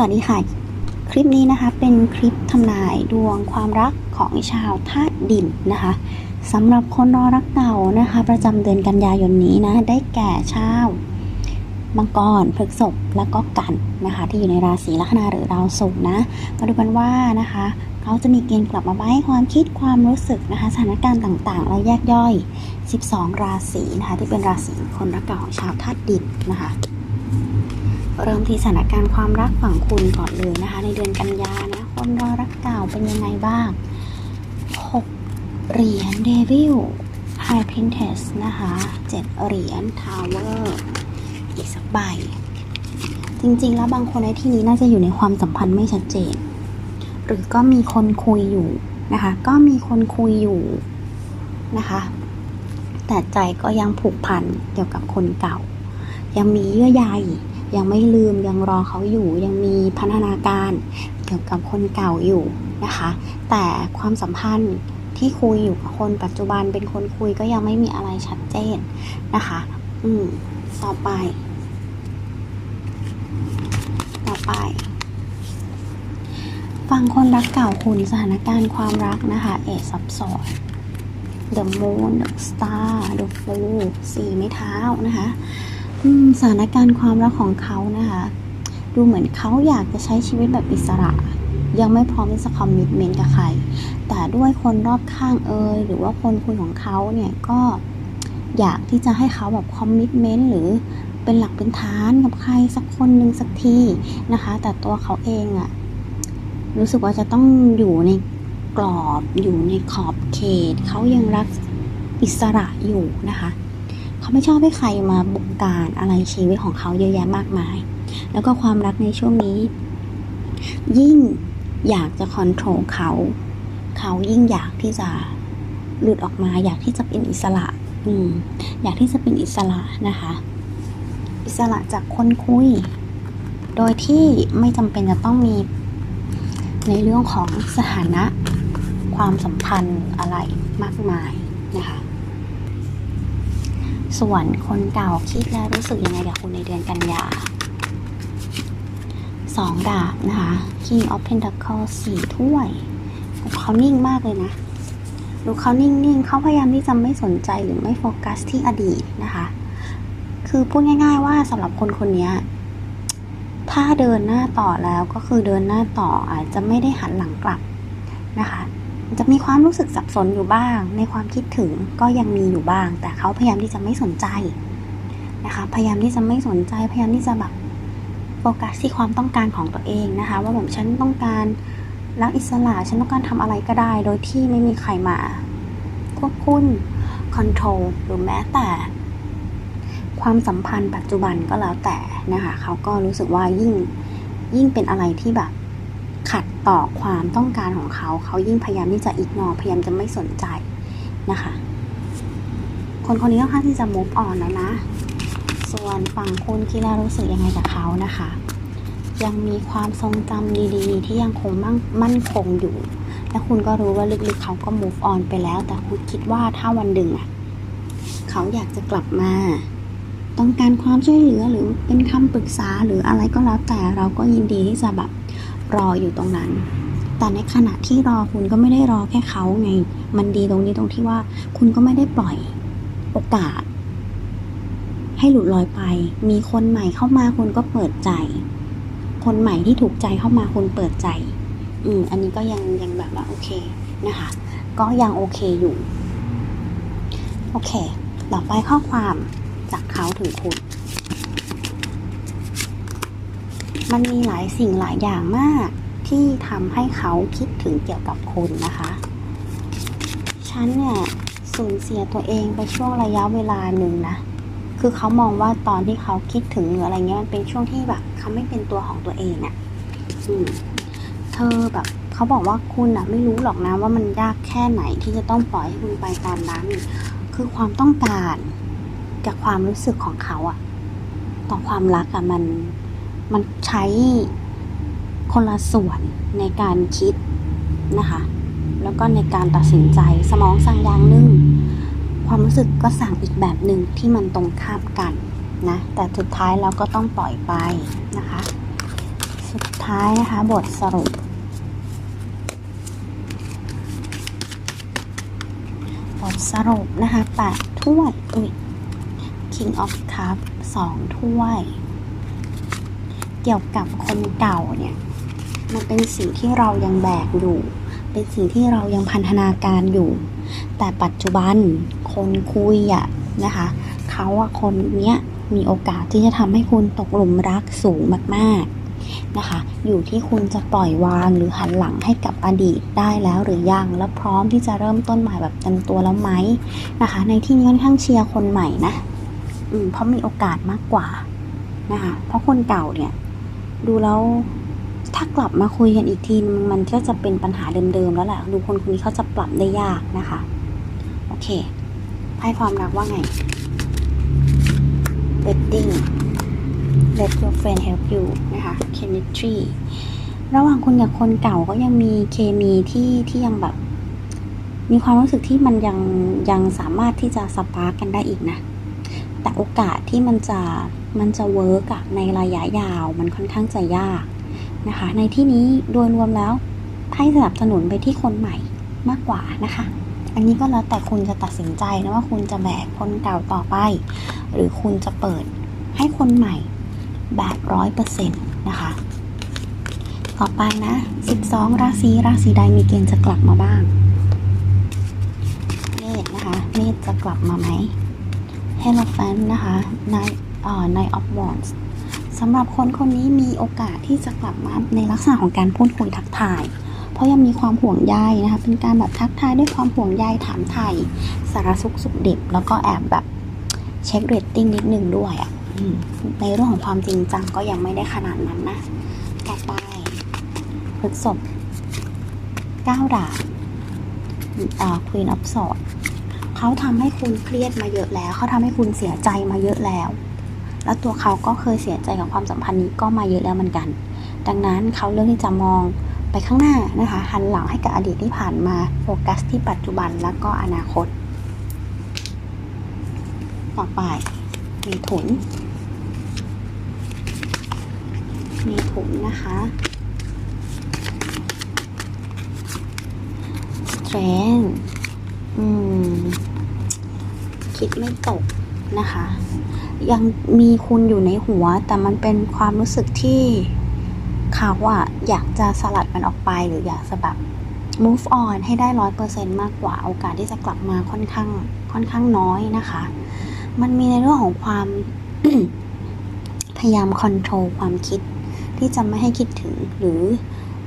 สวัสดีค่ะ คลิปนี้นะคะเป็นคลิปทำนายดวงความรักของชาวธาตุดินนะคะสำหรับคนรอรักเก่านะคะ ประจำเดือนกันยายนนี้นะ ได้แก่ชาวมังกรพฤกษภและก็กันนะคะ ที่อยู่ในราศีลัคนาหรือดาวศุกร์นะมาดูกันว่านะคะ เขาจะมีเกณฑ์กลับมาไว้ความคิดความรู้สึกนะคะ สถานการณ์ต่างๆ แล้วแยกย่อย 12 ราศีนะคะ ที่เป็นราศีคนรักเก่าของชาวธาตุดินนะคะ เริ่มที่สถานการณ์ความรักฝั่งคุณก่อนเลยนะคะ ในเดือนกันยานะคนรอรักเก่าเป็นยังไงบ้าง 6 เหรียญเดวิลไฮพินเทสนะคะ 7 เหรียญทาวเวอร์อีกสักใบ จริงๆ แล้วบางคนในที่นี้น่าจะอยู่ในความสัมพันธ์ไม่ชัดเจน หรือก็มีคนคุยอยู่นะคะ ก็มีคนคุยอยู่นะคะ แต่ใจก็ยังผูกพันเกี่ยวกับคนเก่า ยังมีเยื่อใย ยังไม่ลืมยังรอเขาอยู่ ยังมีพัฒนาการเกี่ยวกับคนเก่าอยู่นะคะ แต่ความสัมพันธ์ที่คุยอยู่กับคนปัจจุบันเป็นคนคุยก็ยังไม่มีอะไรชัดเจนนะคะ อืมต่อไป ต่อไป ฟังคนรักเก่าคุณสถานการณ์ความรักนะคะ เอซับซ้อน The Moon The Star The Fool สี่ไม้เท้านะคะ สถานการณ์ความรักของเขานะคะ ดูเหมือนเขาอยากจะใช้ชีวิตแบบอิสระ ยังไม่พร้อมที่จะคอมมิชเมนต์กับใคร แต่ด้วยคนรอบข้างเอ่ยหรือว่าคนคุยของเขาเนี่ยก็อยากที่จะให้เขาแบบคอมมิชเมนต์หรือเป็นหลักเป็นฐานกับใครสักคนหนึ่งสักทีนะคะ แต่ตัวเขาเองอะรู้สึกว่าจะต้องอยู่ในกรอบอยู่ในขอบเขต เขายังรักอิสระอยู่นะคะ เขาไม่ชอบให้ใครมาบงการอะไรชีวิตของเขาเยอะแยะมากมาย แล้วก็ความรักในช่วงนี้ ยิ่งอยากจะคอนโทรลเขา เขายิ่งอยากที่จะหลุดออกมา อยากที่จะเป็นอิสระ อืม อยากที่จะเป็นอิสระนะคะ อิสระจากคนคุย โดยที่ไม่จำเป็นจะต้องมีในเรื่องของสถานะ ความสัมพันธ์อะไรมากมาย ส่วนคนเก่าคิดและรู้สึกยังไงกับคุณในเดือนกันยาสองดาบนะคะ King of Pentacles สี่ถ้วย เขานิ่งมากเลยนะ ดูเขานิ่งๆ เขาพยายามที่จะไม่สนใจหรือไม่โฟกัสที่อดีตนะคะ คือพูดง่าย ๆ ว่าสำหรับคนคนนี้ถ้าเดินหน้าต่อแล้วก็คือเดินหน้าต่ออาจจะไม่ได้หันหลังกลับนะคะ จะมีความรู้สึกสับสนอยู่บ้าง ในความคิดถึงก็ยังมีอยู่บ้าง แต่เขาพยายามที่จะไม่สนใจนะคะพยายามที่จะไม่สนใจ พยายามที่จะแบบโฟกัสที่ความต้องการของตัวเองนะคะ ว่าแบบฉันต้องการรักอิสระฉันต้องการทำอะไรก็ได้ โดยที่ไม่มีใครมาควบคุมคอนโทรลหรือแม้แต่ ความสัมพันธ์ปัจจุบันก็แล้วแต่นะคะเขาก็รู้สึกว่ายิ่งยิ่งเป็นอะไรที่แบบ ต่อความต้องการของเขา เขายิ่งพยายามที่จะอิกนอพยายามจะไม่สนใจนะคะ คนคนนี้ค่อนข้างที่จะ move on แล้วนะ ส่วนฝั่งคุณคิดแล้วรู้สึกยังไงกับเขานะคะ ยังมีความทรงจำดีๆ ที่ยังคงมั่งมั่นคงอยู่ และคุณก็รู้ว่าลึกๆเขาก็ move on ไปแล้ว แต่คุณคิดว่าถ้าวันหนึ่งอะเขาอยากจะกลับมาต้องการความช่วยเหลือหรือเป็นคำปรึกษาหรืออะไรก็แล้วแต่เราก็ยินดีที่จะแบบ รออยู่ตรงนั้น แต่ในขณะที่รอคุณก็ไม่ได้รอแค่เขาไง มันดีตรงนี้ตรงที่ว่า คุณก็ไม่ได้ปล่อยโอกาส ให้หลุดลอยไป มีคนใหม่เข้ามาคุณก็เปิดใจ คนใหม่ที่ถูกใจเข้ามาคุณเปิดใจ อืมอันนี้ก็ยังยังแบบว่าโอเคนะคะ ก็ยังโอเคอยู่ โอเค ต่อไปข้อความจากเขาถึงคุณ มันมีหลายสิ่งหลายอย่างมาก ที่ทำให้เขาคิดถึงเกี่ยวกับคุณนะคะ ฉันเนี่ยสูญเสียตัวเองไปช่วงระยะเวลาหนึ่งนะ คือเขามองว่าตอนที่เขาคิดถึงหรืออะไรเงี้ยมันเป็นช่วงที่แบบเขาไม่เป็นตัวของตัวเองอะ่ะอืมเธอแบบเขาบอกว่าคุณอะไม่รู้หรอกนะว่ามันยากแค่ไหนที่จะต้องปล่อยให้คุณไปตอนนั้น คือความต้องการกับความรู้สึกของเขาอะต่อความรักอะมัน มันใช้คนละส่วนในการคิดนะคะ แล้วก็ในการตัดสินใจสมองสั่งอย่างหนึ่ง ความรู้สึกก็สั่งอีกแบบหนึ่งที่มันตรงข้ามกันนะ แต่สุดท้ายเราก็ต้องปล่อยไปนะคะ สุดท้ายนะคะบทสรุปบทสรุปนะคะแปดถ้วยอุ้ย King of Cup สองถ้วย กี่ยวกับคนเก่าเนี่ย มันเป็นสิ่งที่เรายังแบกอยู่ เป็นสิ่งที่เรายังพันธนาการอยู่ แต่ปัจจุบันคนคุยอะนะคะเขาอะคนเนี้ยมีโอกาสที่จะทำให้คุณตกหลุมรักสูงมากๆนะคะ อยู่ที่คุณจะปล่อยวางหรือหันหลังให้กับอดีตได้แล้วหรือยัง และพร้อมที่จะเริ่มต้นใหม่แบบเต็มตัวแล้วไหมนะคะ ในที่นี้ค่อนข้างเชียร์คนใหม่นะ อืมเพราะมีโอกาสมากกว่านะคะ เพราะคนเก่าเนี่ย ดูแล้วถ้ากลับมาคุยกันอีกทีมันก็จะเป็นปัญหาเดิมๆแล้วแหละดูคนคนนี้เขาจะปรับได้ยากนะคะ โอเคไพ่ความรักว่าไง wedding let your friend help you นะคะ chemistry ระหว่างคุณกับคนเก่าก็ยังมีเคมีที่ที่ยังแบบ มีความรู้สึกที่มันยังยังสามารถที่จะสปาร์กกันได้อีกนะ แต่โอกาสที่มันจะมันจะเวิร์กอะในระยะยาวมันค่อนข้างจะยากนะคะ ในที่นี้โดยรวมแล้วให้สนับสนุนไปที่คนใหม่มากกว่านะคะ อันนี้ก็แล้วแต่คุณจะตัดสินใจนะว่าคุณจะแบกคนเก่าต่อไป หรือคุณจะเปิดให้คนใหม่แบบร้อยเปอร์เซ็นต์นะคะ ต่อไปนะ 12 ราศีราศีใดมีเกณฑ์จะกลับมาบ้าง เมษนะคะ เมษจะกลับมาไหม เฮลแฟนนะคะในเอ่อในออฟวอนส์สำหรับคนคนนี้มีโอกาสที่จะกลับมาในลักษณะของการพูดคุยทักทาย เพราะยังมีความห่วงใยนะคะ เป็นการแบบทักทายด้วยความห่วงใยถามไทยสารสุขสุขดิบแล้วก็แอบแบบเช็คเรตติ้งนิดนึงด้วยอะ่ะในเรื่องของความจริงจังก็ยังไม่ได้ขนาดนั้นนะ ต่อไปพฤษภเก้าดาบอ่า Queen of Swords เขาทำให้คุณเครียดมาเยอะแล้ว เขาทำให้คุณเสียใจมาเยอะแล้ว แล้วตัวเขาก็เคยเสียใจกับความสัมพันธ์นี้ก็มาเยอะแล้วเหมือนกัน ดังนั้นเขาเลือกที่จะมองไปข้างหน้านะคะหันหลังให้กับอดีตที่ผ่านมาโฟกัสที่ปัจจุบันแล้วก็อนาคต ต่อไปมีถุน มีถุนนะคะ strength อืม คิดไม่ตกนะคะ ยังมีคุณอยู่ในหัว แต่มันเป็นความรู้สึกที่เขาอะอยากจะสลัดมันออกไปหรืออยากจะแบบ move on ให้ได้ร้อยเปอร์เซ็นมากกว่าโอกาสที่จะกลับมาค่อนข้างค่อนข้างน้อยนะคะ มันมีในเรื่องของความพยายาม control ความคิดที่จะไม่ให้คิดถึงหรือ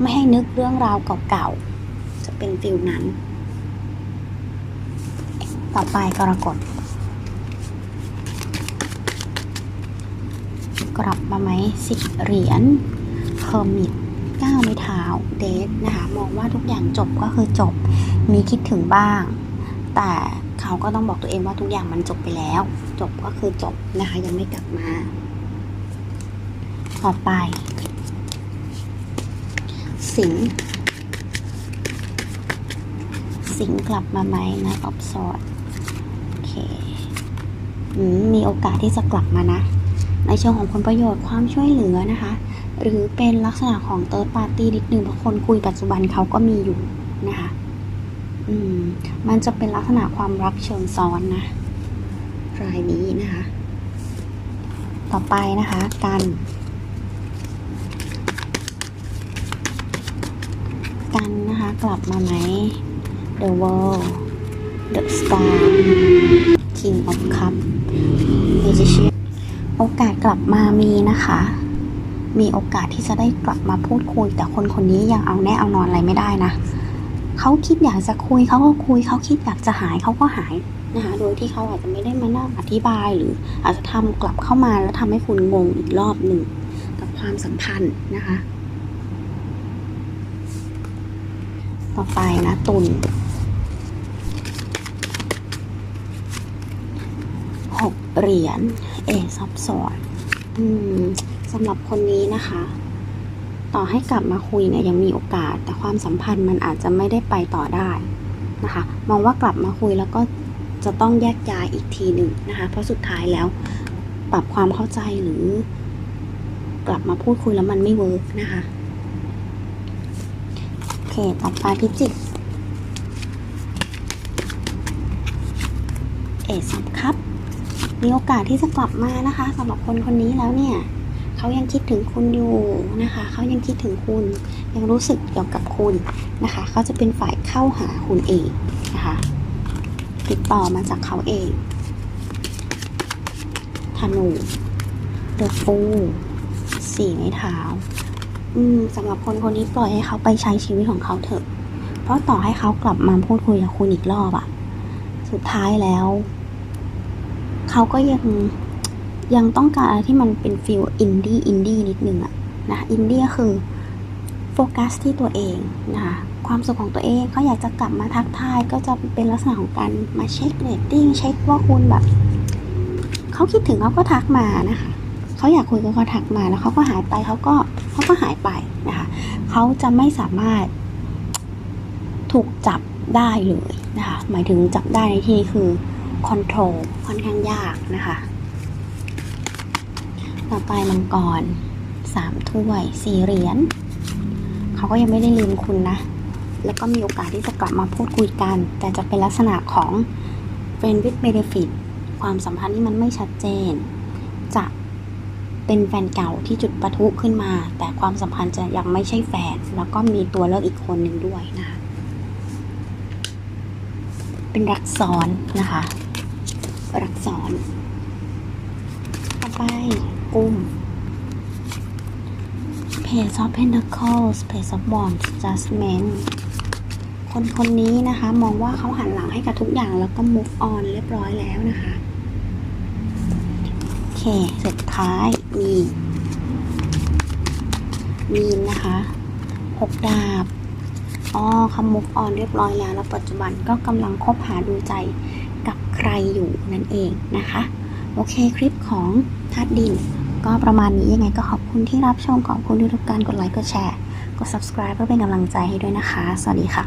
ไม่ให้นึกเรื่องราวเก่าๆจะเป็นฟิลนั้น ต่อไปกรกฎ กลับมาไหมสิบเหรียญเคอร์มิตก้าวไม่เท้าเดทนะคะมองว่าทุกอย่างจบก็คือจบ มีคิดถึงบ้าง แต่เขาก็ต้องบอกตัวเองว่าทุกอย่างมันจบไปแล้ว จบก็คือจบนะคะ ยังไม่กลับมา ต่อไป สิงสิงกลับมาไหมนะออฟสอดโอเคมีโอกาสที่จะกลับมานะ ในเชิงของผลประโยชน์ความช่วยเหลือนะคะ หรือเป็นลักษณะของเติร์ดปาร์ตี้นิดนึงเพราะคนคุยปัจจุบันเขาก็มีอยู่นะคะอืมมันจะเป็นลักษณะความรักเชิงซ้อนนะรายนี้นะคะ ต่อไปนะคะกันกันนะคะกลับมาไหม The World The Star King of Cup Magician โอกาสกลับมามีนะคะ มีโอกาสที่จะได้กลับมาพูดคุย แต่คนคนนี้ยังเอาแน่เอานอนอะไรไม่ได้นะเขาคิดอยากจะคุยเขาก็คุยเขาคิดอยากจะหายเขาก็หายนะคะโดยที่เขาอาจจะไม่ได้มานั่งอธิบาย หรืออาจจะทำกลับเข้ามาแล้วทำให้คุณงงอีกรอบหนึ่งกับความสัมพันธ์นะคะ ต่อไปนะตุลหกเหรียญ เอซับสอนอืมสำหรับคนนี้นะคะ ต่อให้กลับมาคุยเนี่ยยังมีโอกาส แต่ความสัมพันธ์มันอาจจะไม่ได้ไปต่อได้นะคะ มองว่ากลับมาคุยแล้วก็จะต้องแยกย้ายอีกทีหนึ่งนะคะ เพราะสุดท้ายแล้วปรับความเข้าใจหรือ กลับมาพูดคุยแล้วมันไม่เวิร์กนะคะโอเคต่อไปพิจิกเอสองครับ มีโอกาสที่จะกลับมานะคะสำหรับคนคนนี้แล้วเนี่ยเขายังคิดถึงคุณอยู่นะคะเขายังคิดถึงคุณ ยังรู้สึกเกี่ยวกับคุณนะคะเขาจะเป็นฝ่ายเข้าหาคุณเองนะคะติดต่อมาจากเขาเองธนูเดอะฟูสี่ไม้เท้าอืมสำหรับคนคนนี้ปล่อยให้เขาไปใช้ชีวิตของเขาเถอะ เพราะต่อให้เขากลับมาพูดคุยกับคุณอีกรอบอะสุดท้ายแล้ว เขาก็ยังยังต้องการอะไรที่มันเป็นฟิลอินดี้อินดี้นิดนึงอะนะอินดี้ก็คือโฟกัสที่ตัวเองนะคะความสุขของตัวเองเขาอยากจะกลับมาทักทายก็จะเป็นลักษณะของการมาเช็คเรตติ้งเช็คว่าคุณแบบเขาคิดถึงเขาก็ทักมานะคะเขาอยากคุยก็เขาทักมาแล้วเขาก็หายไปเขาก็เขาก็หายไปนะคะเขาจะไม่สามารถถูกจับได้เลยนะคะหมายถึงจับได้ในที่นี้คือ คอนโทรลค่อนข้างยากนะคะ ต่อไปมังกรสามถ้วยสี่เหรียญเขาก็ยังไม่ได้ลืมคุณนะ แล้วก็มีโอกาสที่จะกลับมาพูดคุยกัน แต่จะเป็นลักษณะของ friend with benefit ความสัมพันธ์ที่มันไม่ชัดเจน จะเป็นแฟนเก่าที่จุดประทุขึ้นมา แต่ความสัมพันธ์จะยังไม่ใช่แฟน แล้วก็มีตัวเลือกอีกคนหนึ่งด้วยนะคะ เป็นรักซ้อนนะคะ รักซ้อนต่อไปกุ้ม Page of Pentacles Page of Wands Judgment คนคนนี้นะคะ มองว่าเขาหันหลังให้กับทุกอย่างแล้วก็ move on เรียบร้อยแล้วนะคะ โอเค สุดท้ายมีมีนนะคะหกดาบอ๋อคำ move on เรียบร้อยแล้ว แล้วปัจจุบันก็กำลังคบหาดูใจ กับใครอยู่นั่นเองนะคะ โอเคคลิปของธาตุดิน ก็ประมาณนี้ยังไงก็ขอบคุณที่รับชมขอบคุณที่ทุกการกดไลค์กดแชร์ กด subscribe เพื่อเป็นกำลังใจให้ด้วยนะคะ สวัสดีค่ะ